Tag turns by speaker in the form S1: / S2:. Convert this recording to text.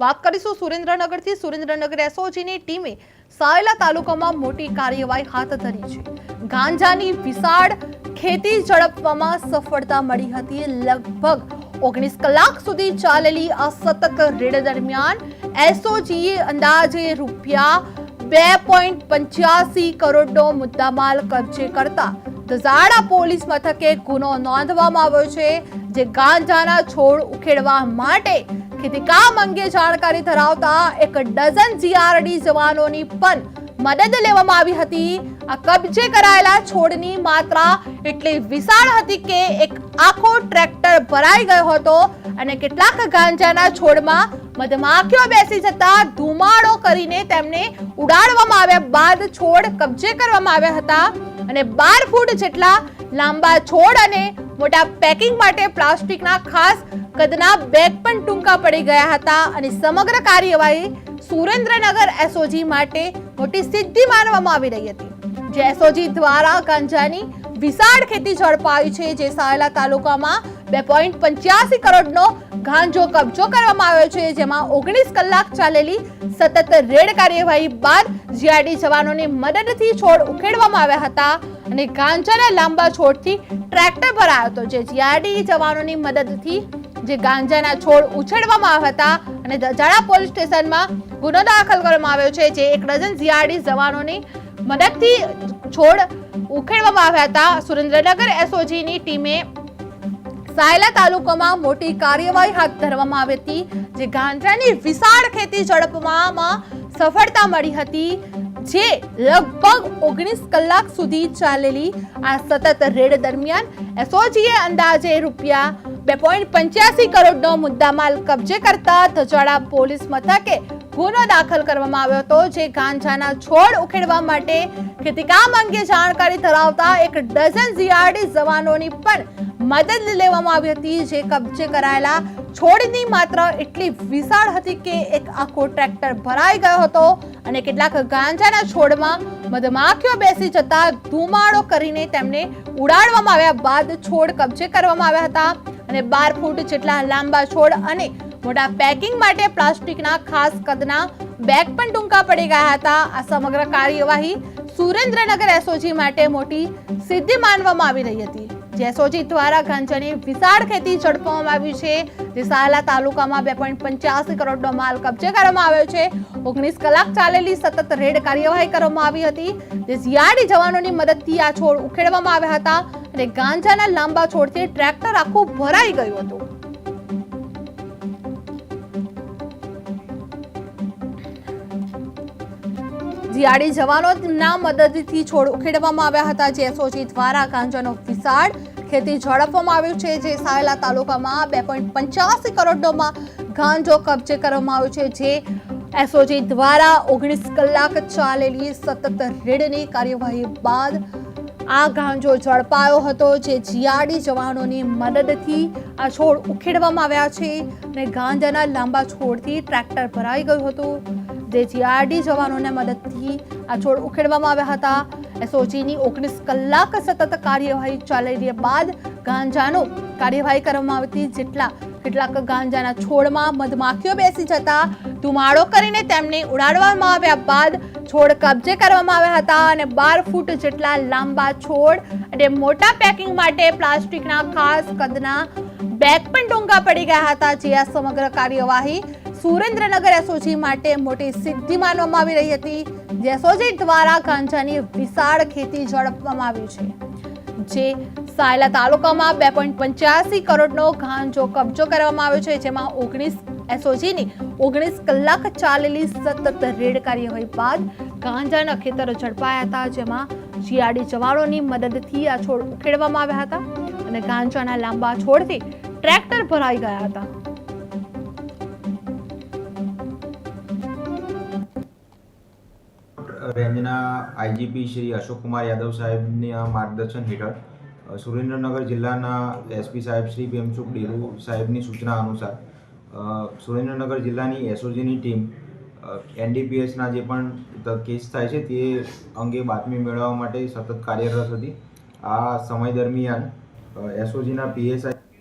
S1: વાત કરીશું સુરેન્દ્રનગરથી. સુરેન્દ્રનગર એસઓજીની ટીમે સાયલા તાલુકામાં મોટી કાર્યવાહી હાથ ધરી છે. ગાંજાની વિશાળ ખેતી ઝડપવામાં સફળતા મળી હતી. લગભગ ઓગણીસ કલાક સુધી ચાલેલી આ સતત રેડ દરમિયાન એસઓજીએ અંદાજે રૂપિયા બે પોઈન્ટ પંચ્યાસી કરોડનો મુદ્દામાલ કબજે કરતા દઝાડા પોલીસ મથકે ગુનો નોંધવામાં આવ્યો છે. જે ગાંજાના છોડ ઉખેડવા માટે ખેતીકામ અંગે જાણકારી ધરાવતા એક ડઝન જીઆરડી જવાનોની પણ મદદ લેવામાં આવી હતી. આ કબજે કરાયેલા છોડની માત્રા એટલી વિશાળ હતી કે એક આખો ટ્રેક્ટર ભરાઈ ગયો હતો અને કેટલાક ગાંજાના છોડમાં મધમાખીઓ બેસી જતા ધુમાડો કરીને તેમને ઉડાડવામાં આવ્યા બાદ છોડ કબજે કરવામાં આવ્યા હતા. અને બાર ફૂટ જેટલા લાંબા છોડ અને મોટા પેકિંગ માટે પ્લાસ્ટિકના ખાસ કદના બેગ પણ ટૂંકા પડી ગયા હતા અને સમગ્ર કાર્યવાહી સુરેન્દ્રનગર એસઓજી માટે મોટી સિદ્ધિ માનવામાં આવી રહી હતી. જે એસઓજી દ્વારા ગાંજાની વિશાળ ખેતી ઝડપાઈ છે, જે સાયલા તાલુકામાં બે પોઈન્ટ પંચ્યાસી કરોડનો ગાંજો કબજો કરવામાં આવ્યો છે, જેમાં ઓગણીસ કલાક ચાલેલી સતત રેડ કાર્યવાહી બાદ જીઆરડી જવાનોની મદદથી છોડ ઉખેડવામાં આવ્યા હતા અને ગાંજાના લાંબા છોડથી ટ્રેક્ટર ભરાયો હતો, જે જીઆરડી જવાનોની મદદથી જે ગાંજાના છોડ ઉછેડવામાં આવ્યા હતા અને દજાડા પોલીસ સ્ટેશનમાં ગુનો દાખલ કરવામાં આવ્યો છે, જે એક ડઝન જીઆરડી જવાનોની મદદથી છોડ ઉખેડવામાં આવ્યા હતા. સુરેન્દ્રનગર એસઓજીની ટીમે સાયલા તાલુકામાં મોટી કાર્યવાહી હાથ ધરવામાં આવી હતી, જે ગાંજાની વિશાળ ખેતી ઝડપમાં સફળતા મળી હતી, જે લગભગ ઓગણીસ કલાક સુધી ચાલેલી આ સતત રેડ દરમિયાન એસઓજીએ અંદાજે રૂપિયા બે પોઈન્ટ પંચ્યાસી કરોડનો મુદ્દામાલ કબજે કરતા ધજાડા પોલીસ મથકે ગુનો દાખલ કરવામાં આવ્યો હતો, જે ગાંજાના છોડ ઉખેડવા માટે ખેતીકામ અંગે જાણકારી ધરાવતા એક ડઝન જીઆરડી જવાનોની પણ મદદ લેવામાં આવી હતી, જે કબજે કરાયેલા છોડની માત્ર એટલી વિશાળ હતી કે એક આખો ટ્રેક્ટર ભરાઈ ગયો હતો અને કેટલાક ગાંજાના છોડમાં મધમાખીઓ બેસી જતા ધુમાડો કરીને તેમને ઉડાડવામાં આવ્યા બાદ છોડ કબજે કરવામાં આવ્યા હતા અને બાર ફૂટ જેટલા લાંબા છોડ અને મોટા પેકિંગ માટે પ્લાસ્ટિકના ખાસ કદના બેગ પણ ટૂંકા પડી ગયા હતા. આ સમગ્ર કાર્યવાહી સુરેન્દ્રનગર એસઓજી માટે મોટી સિદ્ધિ માનવામાં આવી રહી હતી. જેસોજી દ્વારા ગાંજાની વિશાળ ખેતી ઝડપવામાં આવી છે. જે સાયલા તાલુકામાં બે પોઈન્ટ પંચ્યાસી કરોડનો માલ કબજે કરવામાં આવ્યો છે. ઓગણીસ કલાક ચાલેલી સતત રેડ કાર્યવાહી કરવામાં આવી હતી. જે જીઆરડી જવાનોની મદદથી આ છોડ ઉખેડવામાં આવ્યા હતા અને ગાંજાના લાંબા છોડથી ટ્રેક્ટર આખું ભરાઈ ગયું હતું. જીઆરડી જવાનોના મદદથી છોડ ઉખેડવામાં આવ્યા હતા. જે એસઓજી દ્વારા ગાંજાનો વિશાળ ખેતી ઝડપવામાં આવ્યું છે. જે સાયલા તાલુકામાં બે પોઈન્ટ પંચ્યાસી કરોડોમાં ગાંજો કબજે કરવામાં આવ્યો છે. જે એસઓજી દ્વારા ઓગણીસ કલાક ચાલેલી સતત રેડની કાર્યવાહી બાદ આ ગાંજો ઝડપાયો હતો. જે જીઆરડી જવાનોની મદદથી આ છોડ ઉખેડવામાં આવ્યા છે અને ગાંજાના લાંબા છોડથી ટ્રેક્ટર ભરાઈ ગયું હતું. જે જીઆરડી જવાનોને મદદથી આ છોડ ઉખેડવામાં આવ્યા હતા. એસઓજીની ઓગણીસ કલાક સતત કાર્યવાહી ચાલી બાદ ગાંજાનો કાર્યવાહી કરવામાં આવતી જેટલા કેટલાક ગાંજાના છોડમાં મધમાખીઓ બેસી જતા ધુમાડો કરીને તેમને ઉડાડવામાં આવ્યા બાદ છોડ કબજે કરવામાં આવ્યા હતા અને બાર ફૂટ જેટલા લાંબા છોડ અને મોટા પેકિંગ માટે પ્લાસ્ટિકના ખાસ કદના બેગ પણ ડુંગા પડી ગયા હતા. જે આ સમગ્ર કાર્યવાહી સુરેન્દ્રનગર એસઓજી માટે મોટી સિદ્ધિ માનવામાં આવી રહી હતી, જે એસઓજી દ્વારા ગાંજાની વિશાળ ખેતી ઝડપવામાં આવી છે. જે સાયલા તાલુકામાં બે પોઈન્ટ પંચ્યાસી કરોડનો ગાંજો કબજો કરવામાં આવ્યો છે, જેમાં ઓગણીસ એસઓજીની ઓગણીસ કલાક ચાલેલી સતત રેડ કાર્યવાહી બાદ ગાંજાના ખેતરો ઝડપાયા હતા, જેમાં જીઆરડી જવાનોની મદદથી આ છોડ ઉખેડવામાં આવ્યા હતા અને ગાંજાના લાંબા છોડથી ટ્રેક્ટર ભરાઈ ગયા હતા.
S2: રેન્જના આઈજીપી શ્રી અશોકકુમાર યાદવ સાહેબના માર્ગદર્શન હેઠળ સુરેન્દ્રનગર જિલ્લાના એસપી સાહેબ શ્રી ભીમસુખ ડેરુ સાહેબની સૂચના અનુસાર સુરેન્દ્રનગર જિલ્લાની એસઓજીની ટીમ એનડીપીએસના જે પણ કેસ થાય છે તે અંગે બાતમી મેળવવા માટે સતત કાર્યરત હતી. આ સમય દરમિયાન એસઓજીના પીએસઆઈ